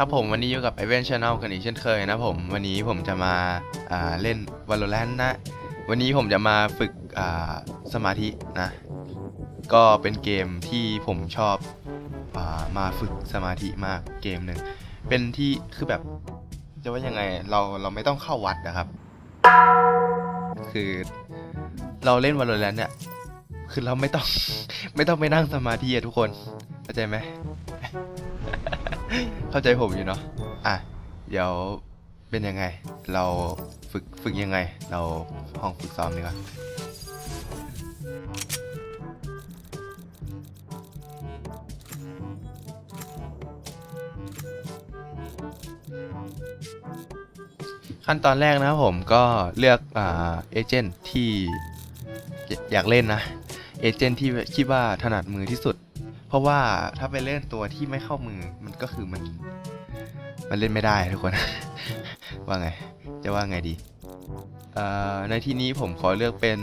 ครับผมวันนี้อยู่กับ i v e n Channel กันอีกเช่นเคยนะผมวันนี้ผมจะมาาเล่น Valorant นะ วันนี้ผมจะมาฝึกสมาธินะ ก็เป็นเกมที่ผมชอบอามาฝึกสมาธิมากเกมหนึ่งเป็นที่คือแบบจะว่ายังไงเราเราไม่ต้องเข้าวัดนะครับ คือเราเล่น Valorant เนี่ยคือเราไม่ต้องไม่ต้องไปนั่งสมาธิอะทุกคนเข้าใจไหม เข้าใจผมอยู่เนาะอะเดี๋ยวเป็นยังไง เราฝึกฝึกยังไง เราห้องฝึกซ้อมดีกว่าขั้นตอนแรกนะครับผมก็เลือกเอเจนต์ที่อยอยากเล่นนะ เอเจนต์ที่คิดว่าถนัดมือที่สุด เพราะว่าถ้าไปเล่นตัวที่ไม่เข้ามือมันก็คือมัน มันเล่นไม่ได้ทุกคน ว่าไง จะว่าไงดีเอ่อในที่นี้ผมขอเลือกเป็น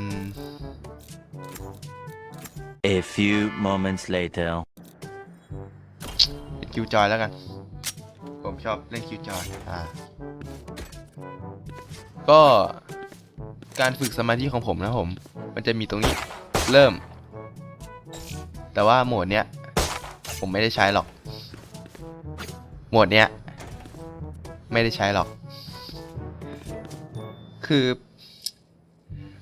A few moments later. คิวจอยแล้วกัน ผมชอบเล่นคิวจอยอ่า ก็การฝึกสมาธิของผมนะผม มันจะมีตรงนี้ เริ่ม แต่ว่าโหมดเนี้ย ผมไม่ได้ใช้หรอก โหมดเนี้ย ไม่ได้ใช้หรอก คือ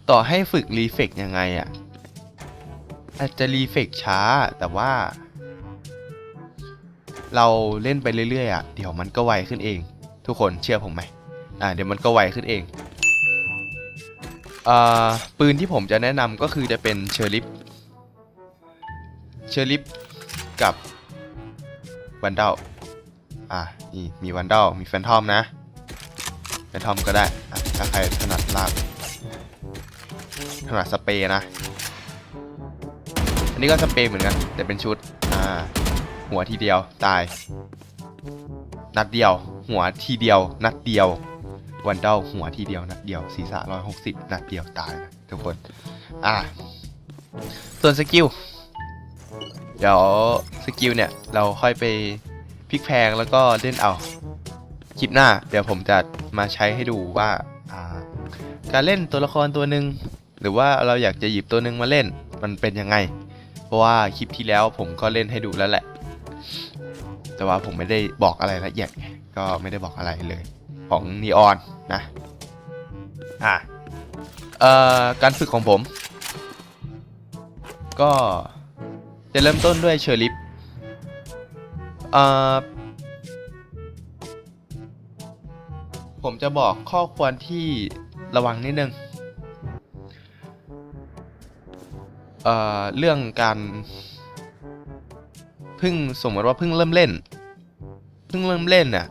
ต่อให้ฝึกรีเฟกยังไงอะ่ะ อาจจะรีเฟกช้าแต่ว่า เราเล่นไปเรื่อยๆอะ เดี๋ยวมันก็ไวขึ้นเอง ทุกคนเชื่อผมไหมอ่าเดี๋ยวมันก็ไวขึ้นเองอ่าปืนที่ผมจะแนะนำก็คือจะเป็นเชอร์ลิฟ เชอร์ลิฟกับวันเดลอ่านี่มีวันเดลมีแฟนทอมนะแฟนทอมก็ได้ถ้าใครถนัดลากถนัดสเปรย์นะ อันนี้ก็สเปรย์เหมือนกัน แต่เป็นชุดอ่าหัวทีเดียวตาย นัดเดียว หัวทีเดียว นัดเดียววันเดาหัวทีเดียวนัดเดียวศีรษะร้อยหกสิบนัดเดียวตายนะทุกคน อ่าส่วนสกิล เดี๋ยวสกิลเนี่ย เราค่อยไปพลิกแพลงแล้วก็เล่นเอาคลิปหน้า เดี๋ยวผมจะมาใช้ให้ดูว่าการเล่นตัวละครตัวหนึ่งหรือว่าเราอยากจะหยิบตัวหนึ่งมาเล่นมันเป็นยังไง เพราะว่าคลิปที่แล้วผมก็เล่นให้ดูแล้วแหละ แต่ว่าผมไม่ได้บอกอะไรละเอียดก็ไม่ได้บอกอะไรเลย ของนีออนนะอะเอ่อการฝึกของผม ก็ จะเริ่มต้นด้วยเชอร์ลิฟผมจะบอกข้อควรที่ระวังนิดนึงเเรื่องการเพิ่งสมมติว่าเพิ่งเริ่มเล่น เพิ่งเริ่มเล่นน่ะ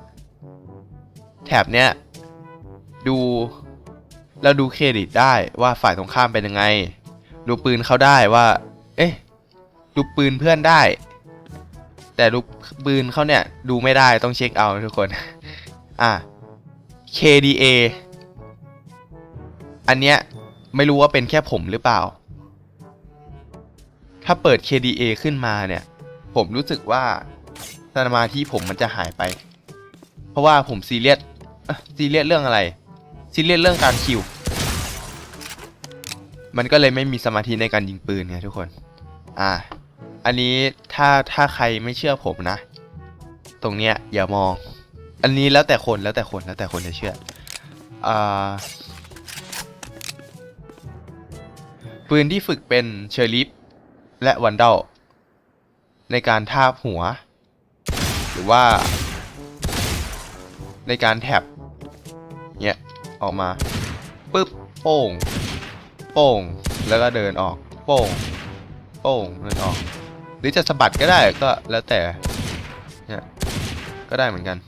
แถบเนี้ยดูเราดูเครดิตได้ว่าฝ่ายตรงข้ามเป็นยังไง ดูปืนเขาได้ว่า ดูปืนเพื่อนได้ แต่ดูปืนเขาเนี่ยดูไม่ได้ต้องเช็คเอาทุกคน อะ KDA อันเนี้ยไม่รู้ว่าเป็นแค่ผมหรือเปล่า ถ้าเปิด KDA ขึ้นมาเนี่ย ผมรู้สึกว่าสมาธิผมมันจะหายไป เพราะว่าผมซีเรียสซีเรียสเรื่องอะไร ซีเรียสเรื่องการคิว มันก็เลยไม่มีสมาธิในการยิงปืนไงทุกคน อ่า อันนี้ถ้าถ้าใครไม่เชื่อผมนะ ตรงเนี้ยอย่ามอง อันนี้แล้วแต่คนแล้วแต่คนแล้วแต่คนจะเชื่ออ่าปืนที่ฝึกเป็นเชอร์ลิฟและวันเดลในการทาบหัว หรือว่า ในการแท็บเนี่ยออกมาปึ๊บโป้ง โป้ง แล้วก็เดินออก โป้ง โป้งเดินออก หรือจะสะบัดก็ได้ก็แล้วแต่เนี่ยก็ได้เหมือนกัน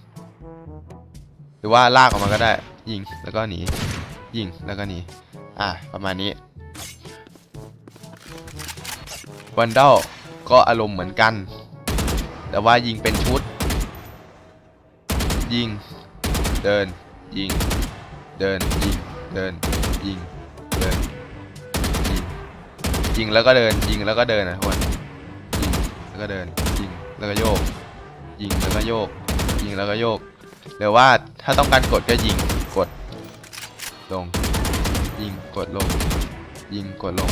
หรือว่าลากออกมาก็ได้ ยิงแล้วก็หนียิงแล้วก็หนีอะประมาณนี้วันเดลก็อารมณ์เหมือนกัน แต่ว่ายิงเป็นชุด ยิง เดิน ยิง เดิน ยิง เดิน ยิง เดินยิง ยิงแล้วก็เดิน ยิงแล้วก็เดินนะทุกคนยิงแล้วก็เดิน ยิงแล้วก็โยก ยิงแล้วก็โยก ยิงแล้วก็โยกหรือว่าถ้าต้องการกดก็ยิงกดลง ยิงกดลง ยิงกดลง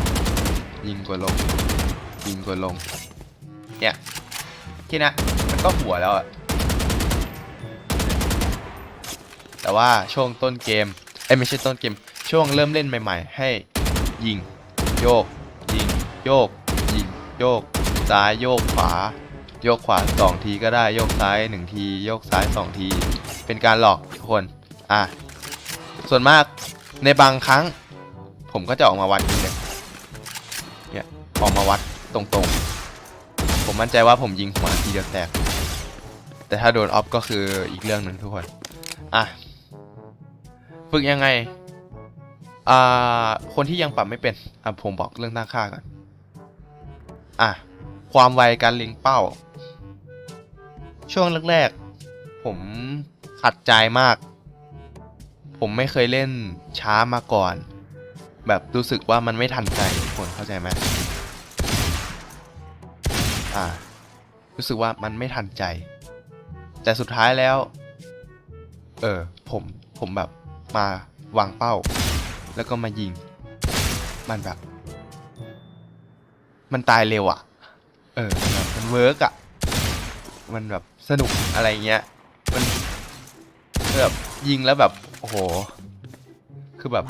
ยิงกดลง ยิงกดลง เนี่ยแค่นะมันก็หัวแล้วอะแต่ว่าช่วงต้นเกม เอ้ไม่ใช่ต้นเกม ช่วงเริ่มเล่นใหม่ ๆ ให้ยิงโยก โยกยิงโยกซ้ายโยกขวา โยกขวาสองทีก็ได้โยกซ้ายหนึ่งที โยกซ้ายสองที เป็นการหลอกทุกคนอะส่วนมากในบางครั้ง ผมก็จะออกมาวัดอย่างเนี่ยเนี่ยออกมาวัดตรงๆ ผมมั่นใจว่าผมยิงหัวทีเดียวแตก แต่ถ้าโดนออฟก็คืออีกเรื่องหนึ่งทุกคนอะฝึกยังไงอ่าคนที่ยังปรับไม่เป็นอะผมบอกเรื่องตั้งค่าก่อน อะ ความไวการเล็งเป้า ช่วงแรกๆ ผมขัดใจมาก ผมไม่เคยเล่นช้ามาก่อน แบบรู้สึกว่ามันไม่ทันใจทุกคนเข้าใจไหมอ่า รู้สึกว่ามันไม่ทันใจ แต่สุดท้ายแล้ว เออ ผม ผมแบบมาวางเป้า แล้วก็มายิง มันแบบ มันตายเร็วอะ่ะ เออ มันเวิร์กอะ่ะ มันแบบสนุกอะไรเงี้ย มันแบบยิงแล้วแบบ โอ้โห คือแบบ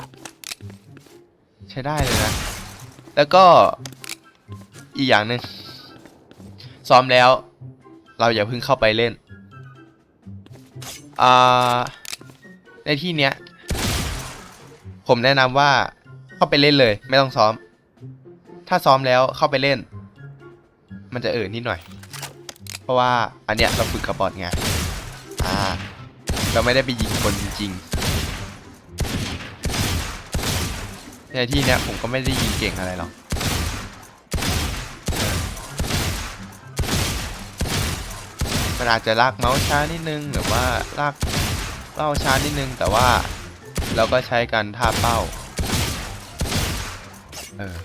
ใช้ได้เลยนะ แล้วก็อีกอย่างหนึ่งซ้อมแล้ว เราอย่าเพิ่งเข้าไปเล่น อ่า ในที่เนี้ย ผมแนะนำว่าเข้าไปเล่นเลย ไม่ต้องซ้อม ถ้าซ้อมแล้วเข้าไปเล่น มันจะเอ่อนิดหน่อย เพราะว่าอันเนี้ยเราฝึกกับบอทไงอ่าเราไม่ได้ไปยิงคนจริงๆในที่เนี้ยผมก็ไม่ได้ยิงเก่งอะไรหรอกมันอาจจะลากเมาส์ช้านิดนึงหรือว่าลากเป้าช้านิดนึง แต่ว่าเราก็ใช้กันท่าเป้า เออ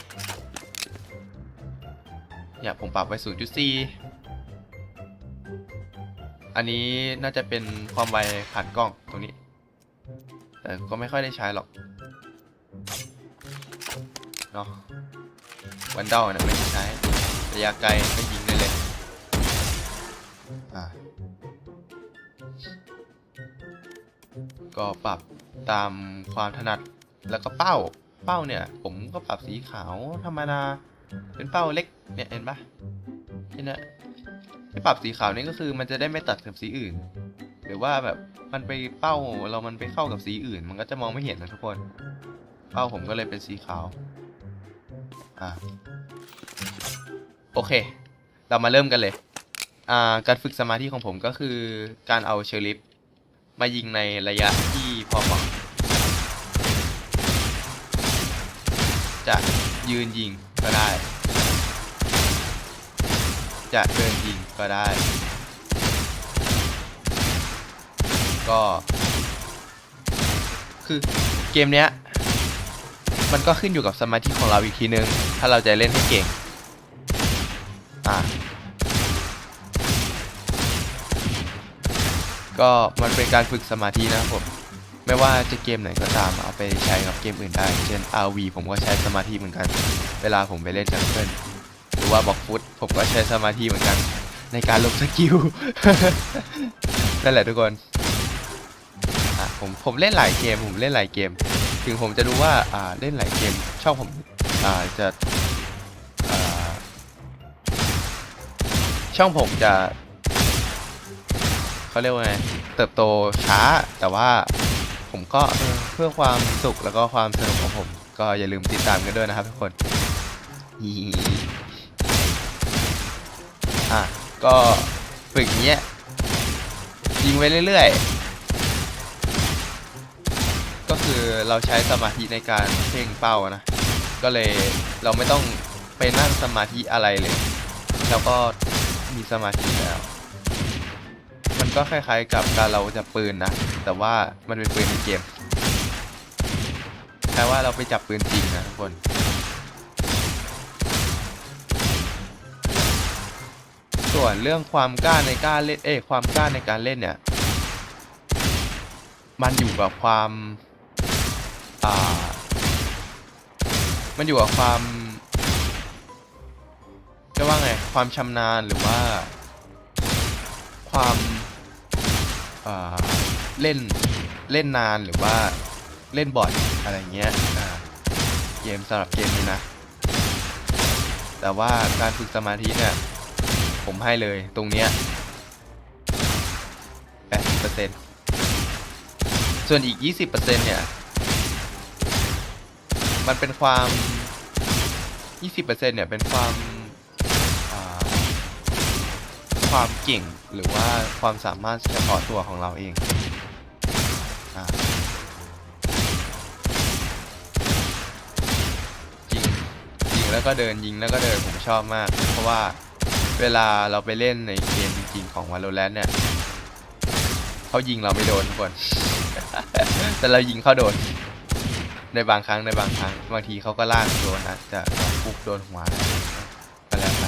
เนี่ยผมปรับไว้ 0.4 อันนี้น่าจะเป็นความไวผ่านกล้องตรงนี้ แต่ก็ไม่ค่อยได้ใช้หรอก เนาะวันเดาเนี่ยไม่ได้ใช้ ระยะไกลก็ยิงได้เลยอะก็ปรับตามความถนัดแล้วก็เป้า เป้าเนี่ย ผมก็ปรับสีขาวธรรมดา เป็นเป้าเล็ก เนี่ยเห็นปะเห็นนะที่ปรับสีขาวนี่ก็คือมันจะได้ไม่ตัดกับสีอื่น หรือว่าแบบมันไปเป้าเรามันไปเข้ากับสีอื่น มันก็จะมองไม่เห็นนะทุกคน เป้าผมก็เลยเป็นสีขาว อ่าโอเค เรามาเริ่มกันเลย อ่า การฝึกสมาธิของผมก็คือการเอาเชอร์ลิฟมายิงในระยะที่พอเหมาะจะยืนยิงก็ได้ จะเดินยิงก็ได้ ก็ คือเกมเนี้ย มันก็ขึ้นอยู่กับสมาธิของเราอีกทีนึง ถ้าเราจะเล่นให้เก่ง อะก็มันเป็นการฝึกสมาธินะครับผมไม่ว่าจะเกมไหนก็ตามเอาไปใช้กับเกมอื่นได้ เช่น RV ผมก็ใช้สมาธิเหมือนกัน เวลาผมไปเล่นจังเกิล รือว่าบอกฟุตผมก็ใช้สมาธิเหมือนกัน ในการลงสกิลนั่นแหละทุกคนผมผมเล่นหลายเกมผมเล่นหลายเกม ถึงผมจะรู้ว่าอ่าเล่นหลายเกมช่องผมอ่าจะาช่องผมจะเขาเรียกว่าไงเติบโตช้าแต่ว่าผมก็เพื่อความสุขแล้วก็ความสนุกของผม ก็อย่าลืมติดตามกันด้วยนะครับทุกคน ก็ฝึกเงี้ยยิงไปเรื่อยๆ ก็คือเราใช้สมาธิในการเพ่งเป้านะ ก็เลยเราไม่ต้องไปนั่งสมาธิอะไรเลย แล้วก็มีสมาธิแล้ว มันก็คล้ายๆกับการเราจับปืนนะ แต่ว่ามันเป็นปืนในเกมแปลว่าเราไปจับปืนจริงนะทุกคน วนเรื่องความกล้าในการเล่นเอ้ความกล้าในการเล่นเนี่ย มันอยู่กับความอ่ามันอยู่กับความจะว่าไงความชำนาญหรือว่า ความอ่าเล่นเล่นนานหรือว่าเล่นบ่อยอะไรเงี้ยเกมสำหรับเกมนี้นะ แต่ว่าการฝึกสมาธิเนี่ย ผมให้เลยตรงเนี้ย80%ส่วนอีก 20%เนี่ย มันเป็นความ 20%เนี่ยเป็นความความเก่งหรือว่าความสามารถเฉพาะตัวของเราเองอยิงยิงแล้วก็เดินยิงแล้วก็เดินผมชอบมาก เพราะว่า เวลาเราไปเล่นในเกมจริงๆของ Valorant เนี่ยเขายิงเราไม่โดนทุกคน แต่เรายิงเขาโดน ในบางครั้งในบางครั้ง บางทีเขาก็ลากโดนอาจจะปุ๊บโดนหัวก็แล้วไป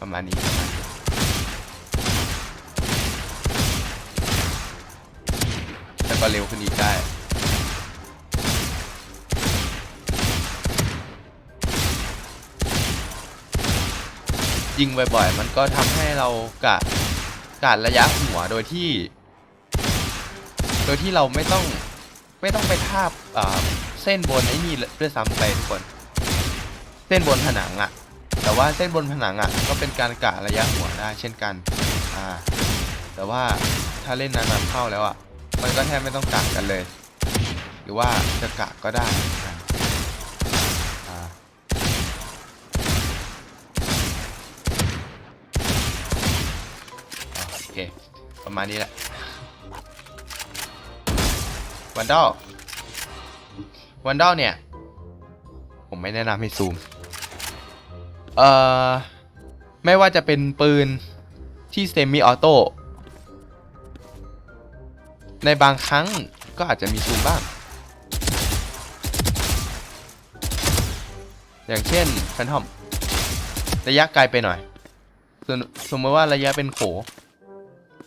ประมาณนี้ประมาณนี้แล้วก็เร็วขึ้นอีกได้ ยิงบ่อยๆ มันก็ทำให้เรากะกะระยะหัวโดยที่ โดยที่เราไม่ต้องไม่ต้องไปทาบเส้นบนไอ้นี่ด้วยซ้ำไปทุกคน เส้นบนผนังอะแต่ว่าเส้นบนผนังอะก็เป็นการกะระยะหัวได้เช่นกันอ่าแต่ว่าถ้าเล่นนานๆเข้าแล้วอะ มันก็แทบไม่ต้องกะกันเลย หรือว่าจะกะก็ได้อ่าอ่า โอ เค ประมาณนี้แหละวันดอลวันดอลเนี่ย ผมไม่แนะนำให้ซูม เอ่อ ไม่ว่าจะเป็นปืนที่เซมิออโต้ในบางครั้งก็อาจจะมีซูมบ้าง อย่างเช่นแฟนทอม ระยะไกลไปหน่อย สมสมมติว่าระยะเป็นโข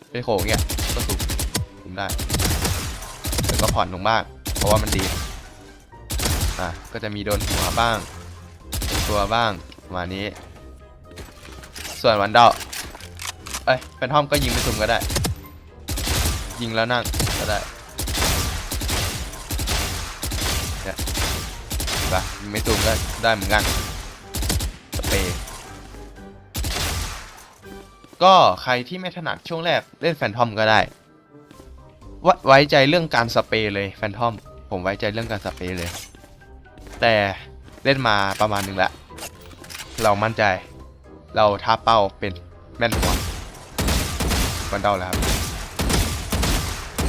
เป็นโขเงี้ยก็สูงสูงได้แล้วก็ผ่อนลงบ้าง เพราะว่ามันดีอะก็จะมีโดนหัวบ้างตัวบ้างประมาณนี้ ส่วนวันเดาเอ้ยเป็นห้อมก็ยิงไปสุ่มก็ได้ ยิงแล้วนั่งก็ได้เนี่ยเห็นปไม่สุ่มก็ได้เหมือนกัน ก็ใครที่ไม่ถนัดช่วงแรกเล่นแฟนทอมก็ได้วไว้ใจเรื่องการสเปรย์เลยแฟนทอม ผมไว้ใจเรื่องการสเปรย์เลย แต่เล่นมาประมาณหนึงแล้วเรามั่นใจ เราท่าเป้าเป็นแม่นหัวมันเดาแล้วครับ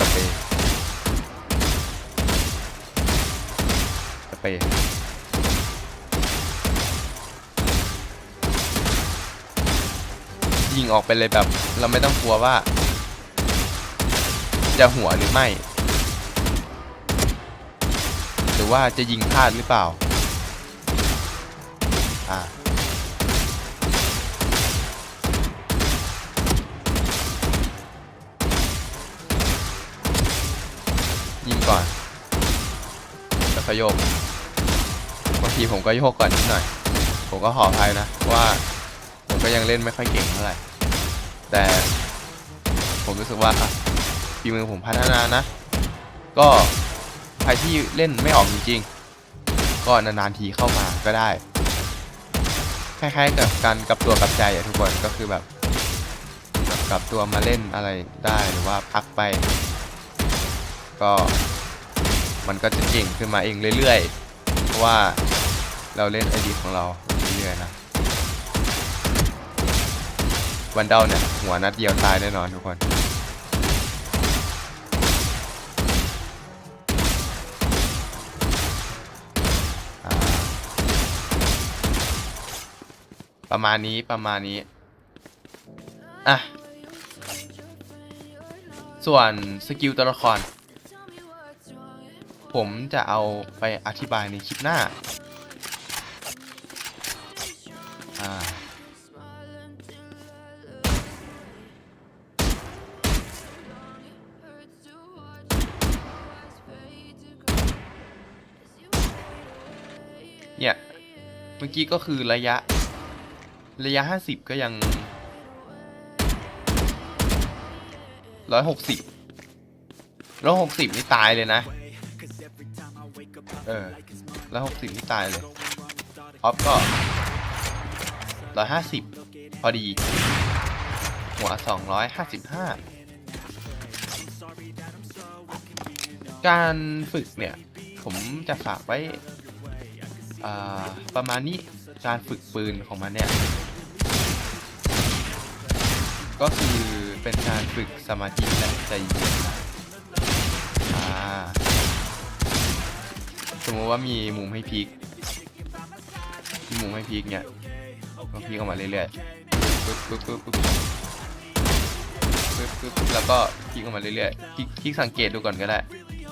สเปรย์สเปรย์ ยิงออกไปเลยแบบ เราไม่ต้องกลัวว่า จะหัวหรือไม่ หรือว่าจะยิงพลาดหรือเปล่า อ่ายิงก่อนแล้วก็โยกบางทีผมก็โยกก่อนนิดหน่อย ผมก็ขออภัยนะเพราะว่าผมก็ยังเล่นไม่ค่อยเก่งเท่าไหร่ แต่ผมรู้สึกว่าอะฝีมือผมพัฒนานะ ก็ใครที่เล่นไม่ออกจริงๆ ก็นานๆทีเข้ามาก็ได้ คล้ายๆ กับการกลับตัวกลับใจอะทุกคนก็คือแบบแบบกลับตัวมาเล่นอะไรได้หรือว่าพักไป ก็มันก็จะเก่งขึ้นมาเองเรื่อยๆ เพราะว่าเราเล่นไอดีของเราเรื่อยๆนะ วันเดาเนี่ย หัวนัดเดียวตายแน่นอนทุกคน ประมาณนี้ประมาณนี้ อะ ส่วนสกิลตัวละคร ผมจะเอาไปอธิบายในคลิปหน้า เนี่ย เมื่อกี้ก็คือระยะ ระยะห้าสิบก็ยังร้อยหกสิบร้อยหกสิบนี่ตายเลยนะ เออร้อยหกสิบนี่ตายเลยออฟก็ร้อยห้าสิบพอดี หัวสองร้อยห้าสิบห้าการฝึกเนี่ย ผมจะฝากไว้ ประมาณนี้การฝึกปืนของมันเนี่ย ก็คือเป็นการฝึกสมาธิและใจเย็นสมมติว่ามีมุมให้พลิกมีมุมให้พลิกเนี่ยก็พลิกออกมาเรื่อยๆปึ๊บปึ๊บปึ๊บปึ๊บปึ๊บปึ๊บแล้วก็พลิกออกมาเรื่อยๆพลิกพลิกสังเกตดูก่อนก็ได้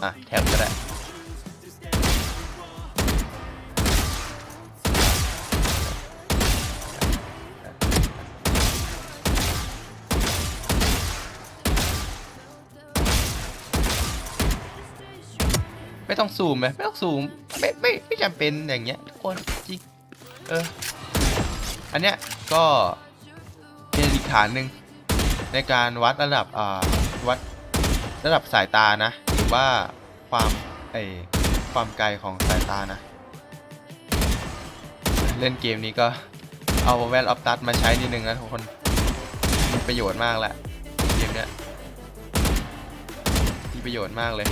อะแท็บก็ได้ ไม่ต้องซูมไหมไม่ต้องซูมไม่ไม่ไม่จำเป็นอย่างเงี้ยทุกคนจริงเอออันเนี้ยก็เป็นอีกฐานหนึ่งในการวัดระดับอ่าวัดระดับสายตานะ หรือว่าความไอความไกลของสายตานะ เล่นเกมนี้ก็เอาแว่นออฟตัดมาใช้นิดนึงนะทุกคนมีประโยชน์มากแหละเกมเนี้ยมีประโยชน์มากเลย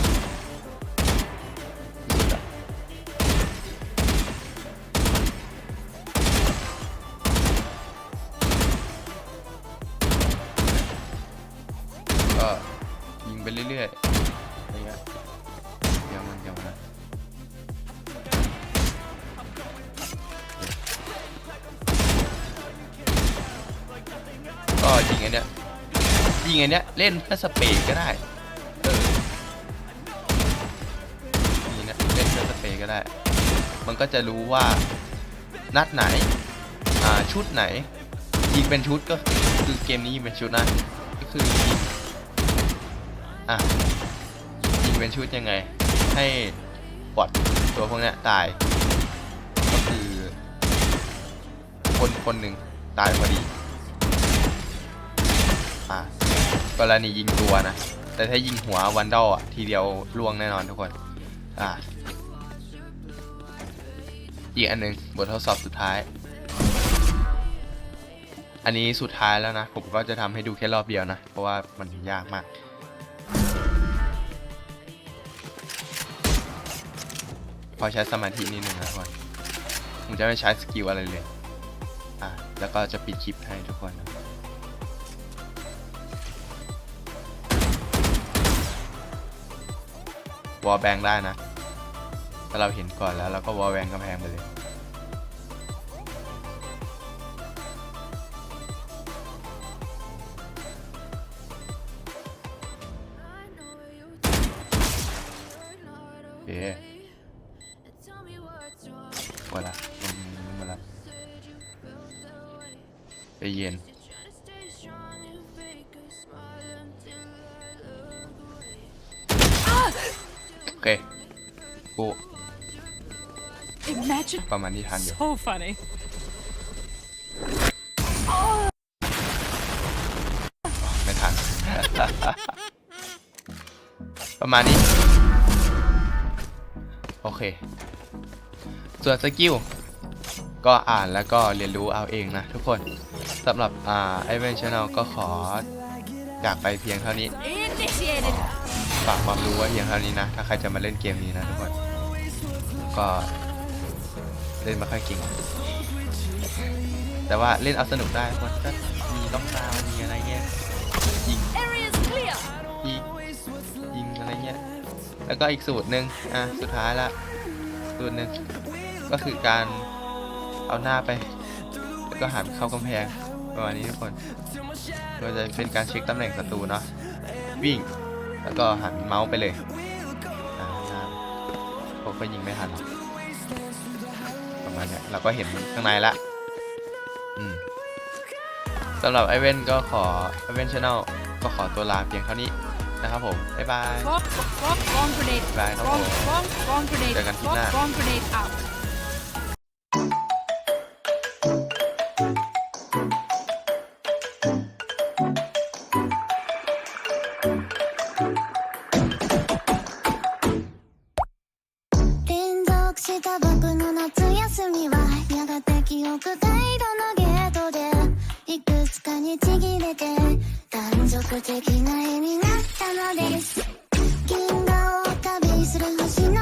ยิงไอันเนี้ยยิงไอันเนี้ยเล่นเพื่อสเปรย์ก็ได้เออนี่นะเล่นเครื่อสเปรย์ก็ได้ มันก็จะรู้ว่านัดไหนอ่าชุดไหนยิงเป็นชุดก็คือเกมนี้ยิงเป็นชุดนะก็คือยิงอะยิงเป็นชุดยังไง ให้บอดตัวพวกเนี้ยตาย ก็คือ คนคนหนึ่งตายพอดี อะกรณียิงตัวนะ แต่ถ้ายิงหัววันดออะทีเดียวล่วงแน่นอนทุกคน อะอีกอันหนึ่งบททดสอบสุดท้าย อันนี้สุดท้ายแล้วนะ ผมก็จะทำให้ดูแค่รอบเดียวนะ เพราะว่ามันยากมาก พอใช้สมาธินิดนึงนะทุกคนผมจะไม่ใช้สกิลอะไรเลย อะ แล้วก็จะปิดคลิปให้ทุกคนนะ วอลแบงได้นะ ถ้าเราเห็นก่อนแล้วเราก็วอลแบงกำแพงไปเลยโประมาณที่ทันอยู่ so funny. ไม่ทัน ประมาณนี้ โอเค ส่วนสกิลก็อ่านแล้วก็เรียนรู้เอาเองนะทุกคนสำหรับอ่าไอเวนชแนลก็ขอจากไปเพียงเท่านี้ Initiated. ฝากความรู้ไว้เพียงเท่านี้นะ ถ้าใครจะมาเล่นเกมนี้นะทุกคนก็ เล่นไมาค่อยเก่งแต่ว่าเล่นเอาสนุกได้ทุกคนก็มีล็อกดาวน์มีอะไรเงี้ยยิงยิงยิงอะไรเงี้ยแล้วก็อีกสูตรหนึ่งอะสุดท้ายละสูตรหนึ่งก็คือการเอาหน้าไป แล้วก็หันเข้ากำแพงประมาณนี้ทุกคนโดยจะเป็นการเช็คตำแหน่งศัตรูเนาะวิ่ง แล้วก็หันเมาส์ไปเลยอ่าหน้าก็ยิงไม่ทันหรอก มาเนี่ยเราก็เห็นข้างในละสำหรับไอเว่นก็ขอไอเว่นชาแนลก็ขอตัวลาเพียงเท่านี้นะครับผม บ๊ายบายบ๊ายบายครับผมเจอกันที่หน้า にちぎれて断続的な絵になったのです。銀河を旅する星の